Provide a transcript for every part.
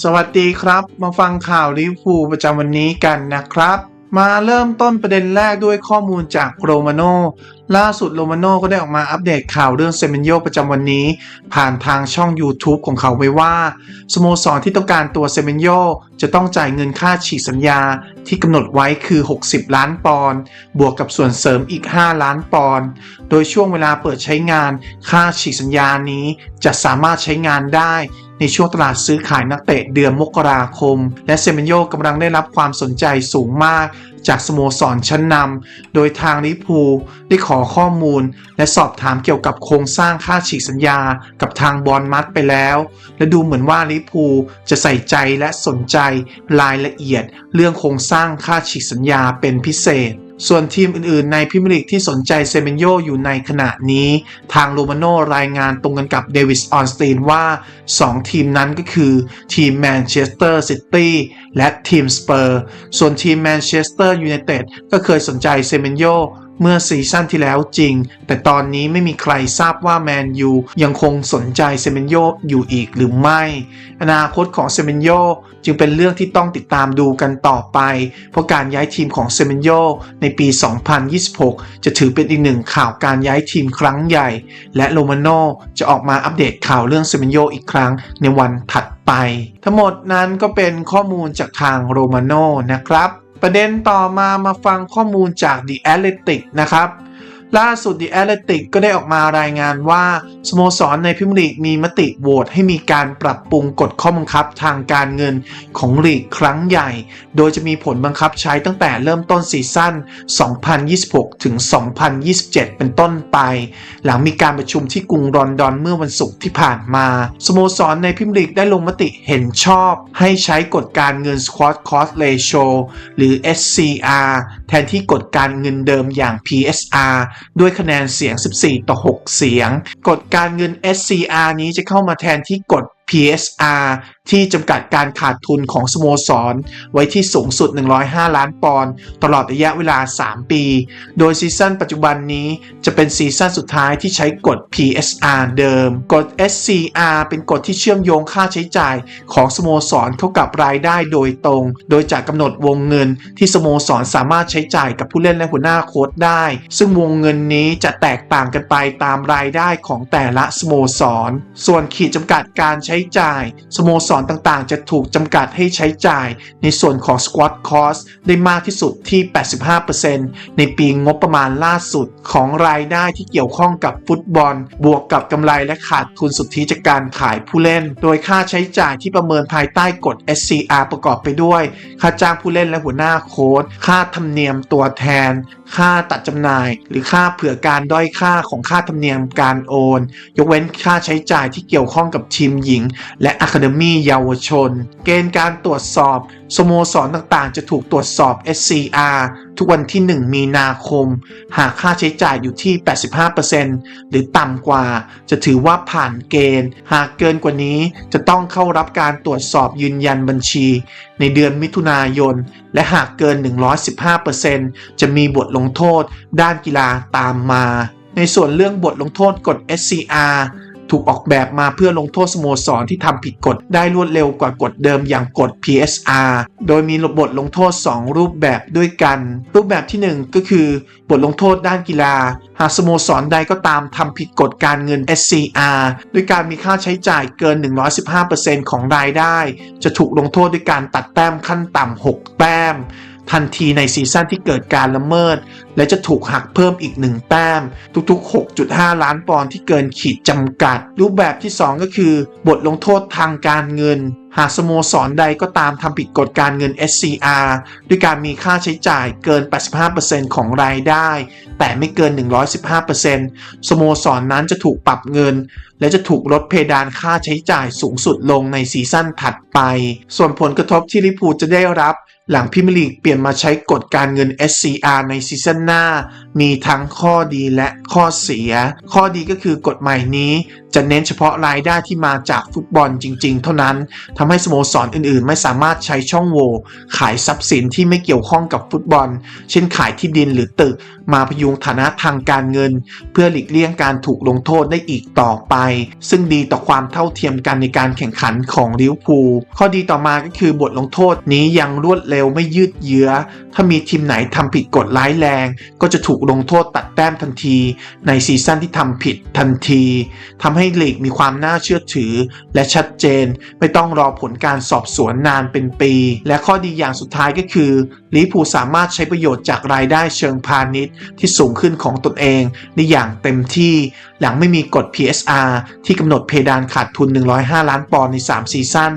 สวัสดีครับ มาฟังข่าวลิเวอร์พูลประจำวันนี้กันนะครับ มาเริ่มต้นประเด็นแรกด้วยข้อมูลจากโรมาโนล่าสุดโรมาโนก็ได้ออกมาอัปเดตข่าวเรื่องเซมนโยประจำวันนี้ ผ่านทางช่อง YouTube ของเขาไว้ว่า สโมสรที่ต้องการตัวเซมนโยจะต้องจ่ายเงินค่าฉีกสัญญาที่กำหนดไว้คือ 60 ล้านปอนด์บวกกับส่วนเสริมอีก 5 ล้านปอนด์โดยช่วงเวลาเปิดใช้งานค่าฉีกสัญญานี้จะสามารถใช้งานได้ ในช่วงตลาดซื้อขายนักเตะเดือนมกราคม และเซเมนโยกำลังได้รับความสนใจสูงมากจากสโมสรชั้นนำ โดยทางลิพูได้ขอข้อมูล และสอบถามเกี่ยวกับโครงสร้างค่าฉีกสัญญากับทางบอลมัดไปแล้ว และดูเหมือนว่าลิพูจะใส่ใจและสนใจรายละเอียด เรื่องโครงสร้างค่าฉีกสัญญาเป็นพิเศษ ส่วนทีมอื่นๆ ในพิมลิกที่สนใจเซเมนโยอยู่ในขณะนี้ ทางโรมาโนรายงานตรงกันกับเดวิสออนสตีนว่า 2 ทีมนั้นก็คือทีมแมนเชสเตอร์ซิตี้และทีมสเปอร์ ส่วนทีมแมนเชสเตอร์ยูไนเต็ดก็เคยสนใจเซเมนโย เมื่อซีซั่นที่แล้วจริง แต่ตอนนี้ไม่มีใครทราบว่าแมนยูยังคงสนใจเซเมนโยอยู่อีกหรือไม่ อนาคตของเซเมนโยจึงเป็นเรื่องที่ต้องติดตามดูกันต่อไป เพราะการย้ายทีมของเซเมนโยในปี 2026 จะถือเป็นอีกหนึ่งข่าวการย้ายทีมครั้งใหญ่ และโรมาโนจะออกมาอัปเดตข่าวเรื่องเซเมนโยอีกครั้งในวันถัดไป ทั้งหมดนั้นก็เป็นข้อมูลจากทางโรมาโนนะครับ ประเด็นต่อมามาฟังข้อมูลจาก The Athletic นะครับ ล่าสุด The Athletic ก็ได้ออกมารายงานว่า สโมสรในพรีเมียร์ลีกมีมติโหวตให้มีการปรับปรุงกฎข้อบังคับทางการเงินของลีกครั้งใหญ่ โดยจะมีผลบังคับใช้ตั้งแต่เริ่มต้นซีซั่น 2026 ถึง 2027 เป็นต้นไป หลังมีการประชุมที่กรุงลอนดอนเมื่อวันศุกร์ที่ผ่านมา สโมสรในพรีเมียร์ลีกได้ลงมติเห็นชอบให้ใช้กฎการเงิน Squad Cost Ratio หรือ SCR แทนที่กฎการเงินเดิมอย่าง PSR ด้วยคะแนนเสียง 14 ต่อ 6 เสียง กฎการเงิน SCR นี้จะเข้ามาแทนที่กฎ PSR ที่จำกัดการขาดทุนของสโมสร ไว้ที่สูงสุด 105 ล้านปอนด์ตลอดระยะเวลา 3 ปี โดยซีซั่นปัจจุบันนี้จะเป็นซีซั่นสุดท้ายที่ใช้กฎ PSR เดิม กฎ SCR เป็นกฎที่เชื่อมโยงค่าใช้จ่ายของสโมสรเข้ากับรายได้โดยตรง โดยจะกำหนดวงเงินที่สโมสรสามารถใช้จ่ายกับผู้เล่นและหัวหน้าโค้ชได้ ซึ่งวงเงินนี้จะแตกต่างกันไปตามรายได้ของแต่ละสโมสร ส่วนขีดจำกัดการใช้้จ่าย สโมสรต่างๆ จะถูกจำกัดให้ใช้จ่าย ในส่วนของ squad cost ได้มากที่สุดที่ 85%ในปีงบประมาณล่าสุดของรายได้ที่เกี่ยวข้องกับฟุตบอล บวกกับกำไรและขาดทุนสุทธิจากการขายผู้เล่น โดยค่าใช้จ่ายที่ประเมินภายใต้กฎ SCR ประกอบไปด้วย ค่าจ้างผู้เล่นและหัวหน้าโค้ชค่าธรรมเนียมตัวแทน ค่าตัดจำหน่าย หรือค่าเผื่อการด้อยค่าของค่าธรรมเนียมการโอน ยกเว้นค่าใช้จ่ายที่เกี่ยวข้องกับทีมหญิงและอะคาเดมี่เยาวชน เกณฑ์การตรวจสอบ สโมสรต่างๆ จะถูกตรวจสอบ SCR ทุกวันที่ 1 มีนาคม หากค่าใช้จ่ายอยู่ที่ 85%หรือต่ำกว่า จะถือว่าผ่านเกณฑ์ หากเกินกว่านี้จะต้องเข้ารับการตรวจสอบยืนยันบัญชี ในเดือนมิถุนายน และหากเกิน 115%จะมีบทลงโทษด้านกีฬาตามมา ในส่วนเรื่องบทลงโทษกฎ SCR ถูกออกแบบมาเพื่อลงโทษสโมสรที่ทำผิดกฎได้รวดเร็วกว่ากฎเดิมอย่างกฎ PSR โดยมีบทลงโทษ 2 รูปแบบด้วยกัน รูปแบบที่ 1 ก็คือบทลงโทษด้านกีฬา หากสโมสรใดก็ตามทำผิดกฎการเงิน SCR ด้วยการมีค่าใช้จ่ายเกิน 115%ของรายได้ จะถูกลงโทษด้วยการตัดแต้มขั้นต่ำ6แต้ม ทันทีในซีซั่นที่เกิดการละเมิด และจะถูกหักเพิ่มอีก 1 แต้ม ทุกๆ 6.5 ล้านปอนด์ที่เกินขีดจำกัด รูปแบบที่ 2 ก็คือ บทลงโทษทางการเงิน หากสโมสรใดก็ตามทำผิดกฎการเงิน SCR ด้วยการมีค่าใช้จ่ายเกิน 85%ของรายได้ แต่ไม่เกิน 115%สโมสรนนั้นจะถูกปรับเงิน และจะถูกลดเพดานค่าใช้จ่ายสูงสุดลงในซีซั่นถัดไป ส่วนผลกระทบที่ลิพูจะได้รับ หลังพรีเมียร์ลีกเปลี่ยนมาใช้กฎการเงิน SCR ในซีซั่นหน้า มีทั้งข้อดีและข้อเสีย ข้อดีก็คือกฎใหม่นี้จะเน้นเฉพาะรายได้ที่มาจากฟุตบอลจริง ๆ เท่านั้นทำให้สโมสรอื่น ๆ ไม่สามารถใช้ช่องโหว่ขายทรัพย์สินที่ไม่เกี่ยวข้องกับฟุตบอล เช่นขายที่ดินหรือตึก มาพยุงฐานะทางการเงิน เพื่อหลีกเลี่ยงการถูกลงโทษได้อีกต่อไป ซึ่งดีต่อความเท่าเทียมกันในการแข่งขันของลิเวอร์พูลข้อดีต่อมาก็คือบทลงโทษนี้ยังรวดเร็วไม่ยืดเยื้อ ถ้ามีทีมไหนทำผิดกฎร้ายแรง ก็จะถูกลงโทษตัดแต้มทันที ในซีซั่นที่ทำผิดทันทีทำให้ลีกมีความน่าเชื่อถือ และชัดเจน ไม่ต้องรอผลการสอบสวนนานเป็นปี และข้อดีอย่างสุดท้ายก็คือลิเวอร์พูสามารถใช้ประโยชน์จากรายได้เชิงพาณิชย์ที่สูงขึ้นของตนเองได้อย่างเต็มที่หลังไม่มีกฎ PSR ที่กำหนดเพดานขาดทุน 105 ล้านปอนด์ใน 3 ซีซั่น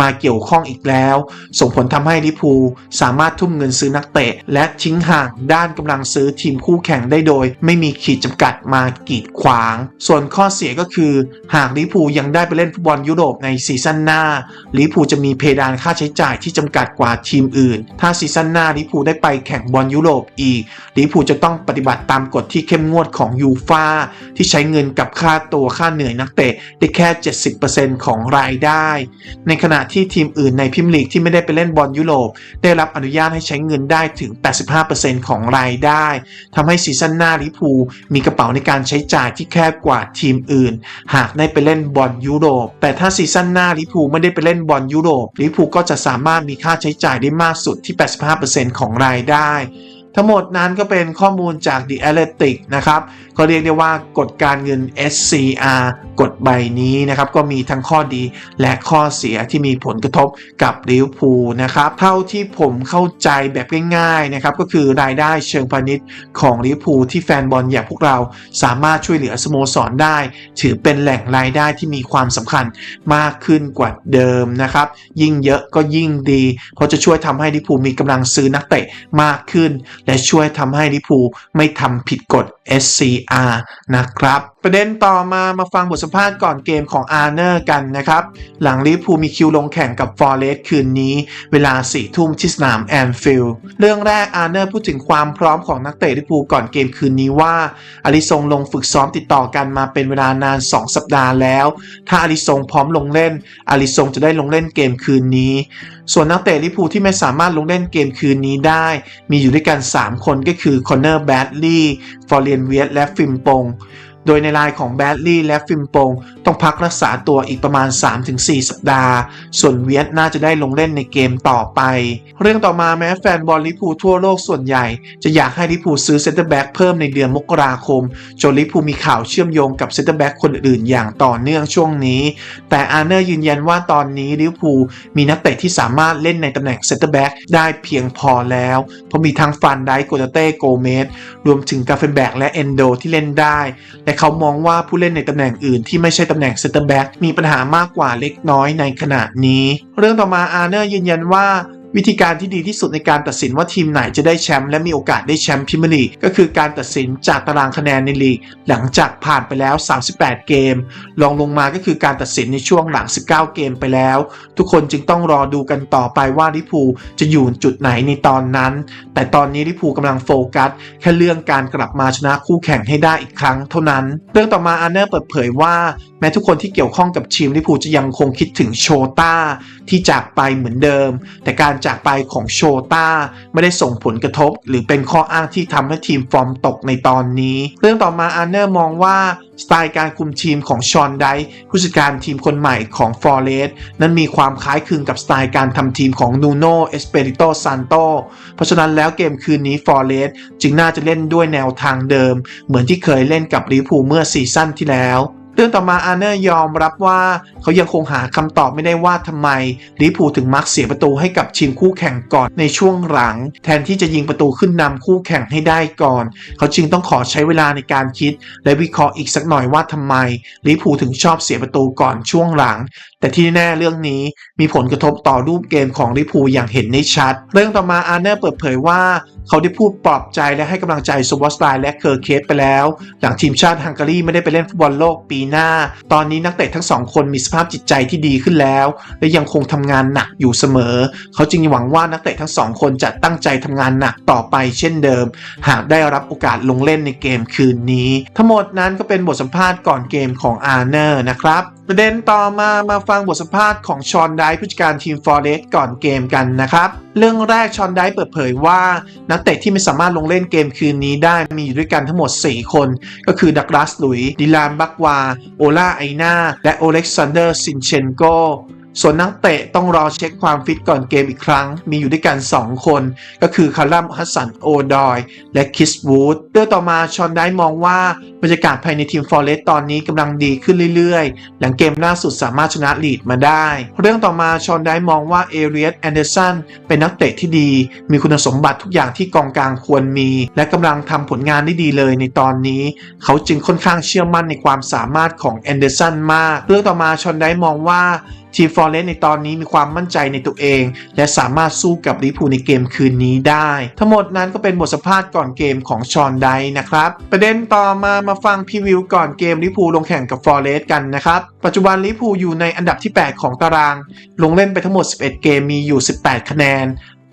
มาเกี่ยวข้องอีกแล้ว ส่งผลทำให้ลิเวอร์พูสามารถทุ่มเงินซื้อนักเตะ และทิ้งห่างด้านกำลังซื้อทีมคู่แข่งได้โดย ไม่มีขีดจำกัดมากีดขวาง ส่วนข้อเสียก็คือ หากลิเวอร์พูยังได้ไปเล่นฟุตบอลยุโรปในซีซั่นหน้าลิเวอร์พูจะมีเพดานค่าใช้จ่ายที่จำกัดกว่าทีมอื่น ถ้าซีซั่นหน้าลิเวอร์พูได้ไปแข่งบอลยุโรปอีกลิเวอร์พูจะต้องปฏิบัติตามกฎที่เข้มงวดของยูฟาที่ใช้เงินกับค่าตัวค่าเหนื่อยนักเตะได้แค่ 70%ของรายได้ ในขณะที่ทีมอื่นในพรีเมียร์ลีกที่ไม่ได้ไปเล่นบอลยุโรปได้รับอนุญาตให้ใช้เงินได้ถึง 85%ของรายได้ทำให้ซีซั่นหน้าลิพูมีกระเป๋าในการใช้จ่ายที่แคบกว่าทีมอื่น หากได้ไปเล่นบอลยุโรป แต่ถ้าซีซั่นหน้าลิพูไม่ได้ไปเล่นบอลยุโรปลิพูก็จะสามารถมีค่าใช้จ่ายได้มากสุดที่ 85%ของรายได้ ทั้งหมดนั้นก็เป็นข้อมูลจาก The Athletic นะครับก็เรียกได้ว่ากฎการเงิน SCR กฎใบนี้นะครับ ก็มีทั้งข้อดีและข้อเสียที่มีผลกระทบกับลิวพูนะครับ เท่าที่ผมเข้าใจแบบง่ายๆนะครับ ก็คือรายได้เชิงพาณิชย์ของลิวพูที่แฟนบอลอย่างพวกเราสามารถช่วยเหลือสโมสรได้ ถือเป็นแหล่งรายได้ที่มีความสำคัญมากขึ้นกว่าเดิมนะครับ ยิ่งเยอะก็ยิ่งดี เพราะจะช่วยทำให้ลิวพูมีกำลังซื้อนักเตะมากขึ้นและช่วยทำให้ลิพูไม่ทำผิดกฎ SCR นะครับประเด็นต่อมามาฟังบทสัมภาษณ์ก่อนเกมของอาร์เนอร์กันนะครับ หลังลิเวอร์พูมีคิวลงแข่งกับฟอร์เรสต์คืนนี้ เวลา4ี่ทุ่มที่สนามแอนฟิลด์เรื่องแรกอาร์เนอร์พูดถึงความพร้อมของนักเตะลิเวอร์พูก่อนเกมคืนนี้ว่าอาริซงลงฝึกซ้อมติดต่อกันมาเป็นเวลานาน 2 สัปดาห์แล้ว ถ้าอาริซงพร้อมลงเล่นอาริซงจะได้ลงเล่นเกมคืนนี้ ส่วนนักเตะลิเวอร์พูที่ไม่สามารถลงเล่นเกมคืนนี้ได้ มีอยู่ด้วยกัน 3 คนก็คือคอนเนอร์แบดลีย์ฟอร์เรียนเวียตและฟิมปง โดยในรายของแบดลีย์และฟิมปงต้องพักรักษาตัวอีกประมาณ 3-4 สัปดาห์ ส่วนเวียตน่าจะได้ลงเล่นในเกมต่อไป เรื่องต่อมาแม้แฟนบอลลิพูทั่วโลกส่วนใหญ่ จะอยากให้ลิพูซื้อเซนเตอร์แบ็กเพิ่มในเดือนมกราคมจนลิพูมีข่าวเชื่อมโยงกับเซนเตอร์แบ็กคนอื่นอย่างต่อเนื่องช่วงนี้ แต่อาร์เนอร์ยืนยันว่าตอนนี้ลิพูมีนักเตะที่สามารถเล่นในตำแหน่งเซนเตอร์แบ็กได้เพียงพอแล้ว เพราะมีทั้งฟันไดโกเตเต้โกเมสรวมถึงกาเฟนแบกและเอนโดที่เล่นได้และแต่เขามองว่าผู้เล่นในตำแหน่งอื่นที่ไม่ใช่ตำแหน่งเซนเตอร์แบ็กมีปัญหามากกว่าเล็กน้อยในขณะนี้ เรื่องต่อมาอาร์เนอร์ยืนยันว่า วิธีการที่ดีที่สุดในการตัดสินว่าทีมไหนจะได้แชมป์และมีโอกาสได้แชมป์พรีเมียร์ลีกก็คือการตัดสินจากตารางคะแนนในลีก หลังจากผ่านไปแล้ว 38 เกมรองลงมาก็คือการตัดสินในช่วงหลัง 19 เกมไปแล้ว ทุกคนจึงต้องรอดูกันต่อไปว่าลิพูจะอยู่จุดไหนในตอนนั้น แต่ตอนนี้ลิเวอร์พูลกำลังโฟกัส แค่เรื่องการกลับมาชนะคู่แข่งให้ได้อีกครั้งเท่านั้น เรื่องต่อมาอาร์เนอร์เปิดเผยว่า แม้ทุกคนที่เกี่ยวข้องกับทีมลิพูจะยังคงคิดถึงโชต้าที่จากไปเหมือนเดิม แต่การจากไปของโชต้าไม่ได้ส่งผลกระทบ หรือเป็นข้ออ้างที่ทำให้ทีมฟอร์มตกในตอนนี้ เรื่องต่อมาอาร์เนอร์มองว่าสไตล์การคุมทีมของชอนไดผู้จัดการทีมคนใหม่ของฟอร์เรสนั้นมีความคล้ายคลึงกับสไตล์การทำทีมของนูโนเอสเปริโตซานโตเพราะฉะนั้นแล้วเกมคืนนี้ฟอร์เรสจึงน่าจะเล่นด้วยแนวทางเดิม เหมือนที่เคยเล่นกับลิเวอร์พูลเมื่อซีซั่นที่แล้ว รื่องต่อมาอาเนอร์ยอมรับว่าเขายังคงหาคำตอบไม่ได้ว่าทำไมลิเวอร์พูถึงมักเสียประตูให้กับทีมคู่แข่งก่อนในช่วงหลัง แทนที่จะยิงประตูขึ้นนำคู่แข่งให้ได้ก่อน เขาจึงต้องขอใช้เวลาในการคิด และวิเคราะห์อีกสักหน่อยว่าทำไมลิเวอร์พูถึงชอบเสียประตูก่อนช่วงหลัง แต่ที่แน่เรื่องนี้มีผลกระทบต่อรูปเกมของลิเวอร์พูอย่างเห็นได้ชัด เรื่องต่อมาอาเนอร์เปิดเผยว่าเขาได้พูดปลอบใจและให้กำลังใจซูบอสไตล์และเคอร์เคสไปแล้ว หลังทีมชาติฮังการีไม่ได้ไปเล่นฟุตบอลโลกปีน่าตอนนี้นักเตะทั้งสองคนมีสภาพจิตใจที่ดีขึ้นแล้ว และยังคงทำงานหนักอยู่เสมอ เขาจึงหวังว่านักเตะทั้งสองคนจะตั้งใจทำงานหนักต่อไปเช่นเดิม หากได้รับโอกาสลงเล่นในเกมคืนนี้ ทั้งหมดนั้นก็เป็นบทสัมภาษณ์ก่อนเกมของอาร์เนอร์นะครับประเด็นต่อมามาฟังบทสัมภาษณ์ของชอนไดผู้จัดการทีมฟอร์เรสก่อนเกมกันนะครับเรื่องแรกชอนได้เปิดเผยว่า นักเตะที่ไม่สามารถลงเล่นเกมคืนนี้ได้มีอยู่ด้วยกันทั้งหมด 4 คน ก็คือดักลัสลุยดิลานบักวา โอลาไอนาและโอเล็กซานเดอร์ซินเชนโก ส่วนนักเตะต้องรอเช็คความฟิตก่อนเกมอีกครั้ง มีอยู่ด้วยกัน 2 คน ก็คือคาร์ลัมฮัสสันโอดอย และคิสวูดเรื่องต่อมาชอนได้มองว่าบรรยากาศภายในทีมฟอร์เรสตอนนี้กำลังดีขึ้นเรื่อยๆ หลังเกมล่าสุดสามารถชนะลีดมาได้ เรื่องต่อมาชอนได้มองว่าเอเรียสแอนเดอร์สันเป็นนักเตะที่ดี มีคุณสมบัติทุกอย่างที่กองกลางควรมี และกำลังทำผลงานได้ดีเลยในตอนนี้ เขาจึงค่อนข้างเชื่อมั่นในความสามารถของแอนเดอร์สันมาก เรื่องต่อมาชอนได้มองว่าทีมฟอร์เรสในตอนนี้มีความมั่นใจในตัวเอง และสามารถสู้กับลิพูในเกมคืนนี้ได้ ทั้งหมดนั้นก็เป็นบทสัมภาษณ์ก่อนเกมของชอนไดนะครับ ประเด็นต่อมามาฟังพรีวิวก่อนเกมลิพูลงแข่งกับฟอร์เรสกันนะครับ ปัจจุบันลิพูอยู่ในอันดับที่ 8 ของตาราง ลงเล่นไปทั้งหมด 11 เกมมีอยู่ 18 คะแนน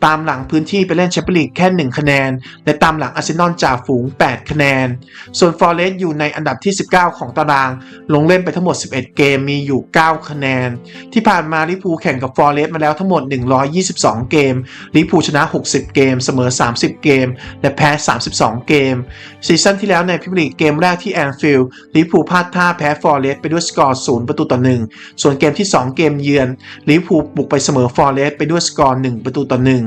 ตามหลังพื้นที่ไปเล่นแชมเปี้ยนลีกแค่ 1 คะแนน และตามหลังอาร์เซนอลจ่าฝูง 8 คะแนน ส่วนฟอร์เรสต์อยู่ในอันดับที่ 19 ของตาราง ลงเล่นไปทั้งหมด 11 เกมมีอยู่ 9 คะแนน ที่ผ่านมาลิพูแข่งกับฟอร์เรสต์มาแล้วทั้งหมด 122 เกมลิเวอร์พูลชนะ 60 เกม เสมอ 30 เกม และแพ้ 32 เกม ซีซั่นที่แล้วในพรีเมียร์ลีกเกมแรกที่แอนฟิลด์ลิพูพลาดท่าแพ้ฟอร์เรสต์ไปด้วยสกอร์ 0 ประตูต่อ 1 ส่วนเกมที่ 2 เกมเยือนลิพูบุกไปเสมอฟอร์เรสต์ไปด้วยสกอร์ 1 ประตูต่อ 1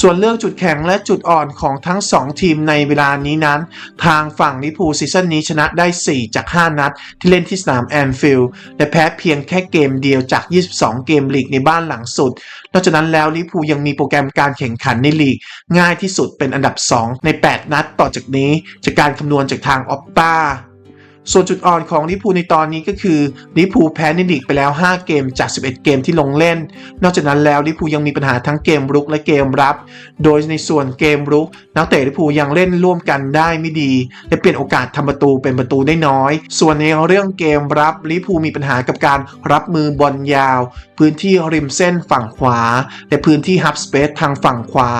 ส่วนเรื่องจุดแข็งและจุดอ่อนของทั้ง 2 ทีมในเวลานี้นั้น ทางฝั่งลิเวอร์พูซีซั่นนี้ชนะได้ 4 จาก 5 นัด ที่เล่นที่สนามแอนฟิลด์และแพ้เพียงแค่เกมเดียวจาก 22 เกมลีกในบ้านหลังสุด นอกจากนั้นแล้วลิเวอร์พูยังมีโปรแกรมการแข่งขันในลีก ง่ายที่สุดเป็นอันดับ 2 ใน 8 นัดต่อจากนี้จากการคำนวณจากทางออปตา ส่วนจุดอ่อนของลิพูในตอนนี้ก็คือลิพูแพ้ในลีกไปแล้ว 5 เกมจาก 11 เกมที่ลงเล่น นอกจากนั้นแล้วลิพูยังมีปัญหาทั้งเกมรุกและเกมรับ โดยในส่วนเกมรุก นักเตะลิพูยังเล่นร่วมกันได้ไม่ดี และเปลี่ยนโอกาสทำประตูเป็นประตูได้น้อย ส่วนในเรื่องเกมรับลิพูมีปัญหากับการรับมือบอลยาว พื้นที่ริมเส้นฝั่งขวา และพื้นที่ฮับสเปซทางฝั่งขวา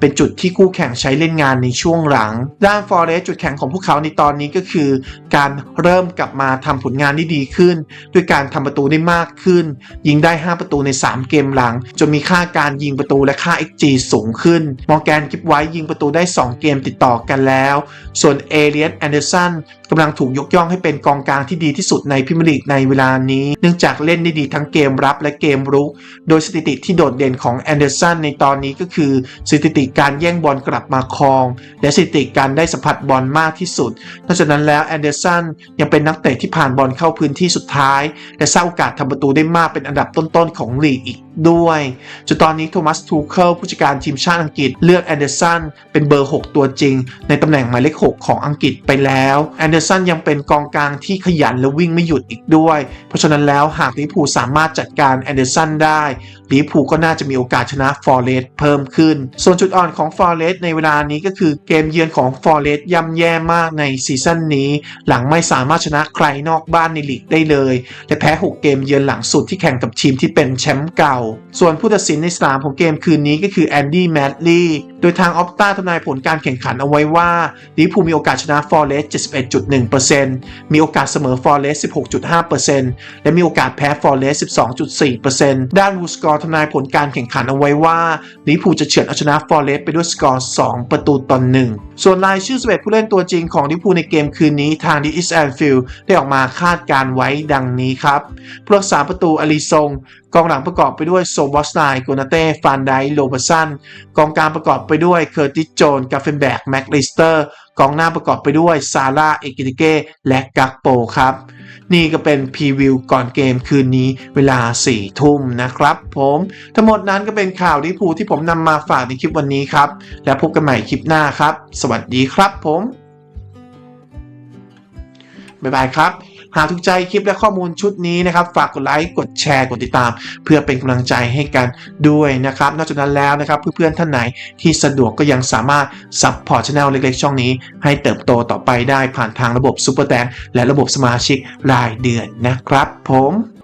เป็นจุดที่คู่แข่งใช้เล่นงานในช่วงหลัง ด้านฟอร์เรสจุดแข็งของพวกเขาในตอนนี้ก็คือการเริ่มกลับมาทำผลงานได้ดีขึ้น ด้วยการทำประตูได้มากขึ้น ยิงได้ 5 ประตูใน 3 เกมหลัง จนมีค่าการยิงประตูและค่า XG สูงขึ้น มอร์แกนกิฟไว้ยิงประตูได้ 2 เกมติดต่อกันแล้ว ส่วนเอเลียสแอนเดอร์สัน กำลังถูกยกย่องให้เป็นกองกลางที่ดีที่สุดในพรีเมียร์ลีกในเวลานี้ เนื่องจากเล่นได้ดีทั้งเกมรับและเกมรุก โดยสถิติที่โดดเด่นของแอนเดอร์สันในตอนนี้ก็คือ สถิติการแย่งบอลกลับมาครอง และสถิติการได้สัมผัสบอลมากที่สุด นอกจากนั้นแล้วแอนเดอร์สันยังเป็นนักเตะที่ผ่านบอลเข้าพื้นที่สุดท้าย และสร้างโอกาสทำประตูได้มากเป็นอันดับต้นๆของลีกอีกด้วยจนตอนนี้โทมัสทูเคิลผู้จัดการทีมชาติอังกฤษเลือกแอนเดอร์สันเป็นเบอร์ 6 ตัวจริง ในตำแหน่งหมายเลข 6 ของอังกฤษไปแล้วแอนเดอร์สันยังเป็นกองกลางที่ขยันและวิ่งไม่หยุดอีกด้วย เพราะฉะนั้นแล้วหากลิปูสามารถจัดการแอนเดอร์สันได้ ลิพูก็น่าจะมีโอกาสชนะฟอร์เรสเพิ่มขึ้น ส่วนจุดอ่อนของฟอร์เรสในเวลานี้ก็คือเกมเยือนของฟอร์เรสย่ำแย่มากในซีซั่นนี้ หลังไม่สามารถชนะใครนอกบ้านในลีกได้เลย และแพ้ 6 เกมเยือนหลังสุดที่แข่งกับทีมที่เป็นแชมป์เก่า ส่วนผู้ตัดสินในสนามของเกมคืนนี้ก็คือแอนดี้แมดลีย์โดยทางออปตาทำนายผลการแข่งขันเอาไว้ว่าลิพูมีโอกาสชนะฟอร์เรส71.1%มีโอกาสเสมอฟอร์เรส16.5%และมีโอกาสแพ้ฟอร์เรส12.4%ด้านวูสกอรทำนายผลการแข่งขันเอาไว้ว่าลิพูจะเฉือนเอาชนะฟอร์เรสไปด้วยสกอร์ 2 ประตูต่อ1ส่วนรายชื่อ11ผู้เล่นตัวจริงของลิพูในเกมคืนนี้ทางดิอิสแอนฟิลด์ได้ออกมาคาดการไว้ดังนี้ครับผู้รักษาประตูอลิซงกองหลังประกอบไปด้วยโซบอสไนโกนาเต้ฟานไดโลเบสันกองกลางประกอบไปด้วยเคอร์ติสโจนกาเฟนแบกแม็กลิสเตอร์กองหน้าประกอบไปด้วยซาร่าเอกิติเก้และกักโปครับ นี่ก็เป็นพรีวิวก่อนเกมคืนนี้เวลา4ทุ่มนะครับผมทั้งหมดนั้นก็เป็นข่าวลิพูที่ผมนำมาฝากในคลิปวันนี้ครับ แล้วพบกันใหม่คลิปหน้าครับ สวัสดีครับผมบ๊ายบายครับ หากถูกใจคลิปและข้อมูลชุดนี้นะครับ ฝากกดไลค์กดแชร์กดติดตาม เพื่อเป็นกำลังใจให้กันด้วยนะครับ นอกจากนั้นแล้วนะครับเพื่อนๆท่านไหนที่สะดวกก็ยังสามารถซัพพอร์ตช่องเล็กๆ ช่องนี้ ให้เติบโตต่อไปได้ผ่านทางระบบซูเปอร์แตงและระบบสมาชิกรายเดือนนะครับผม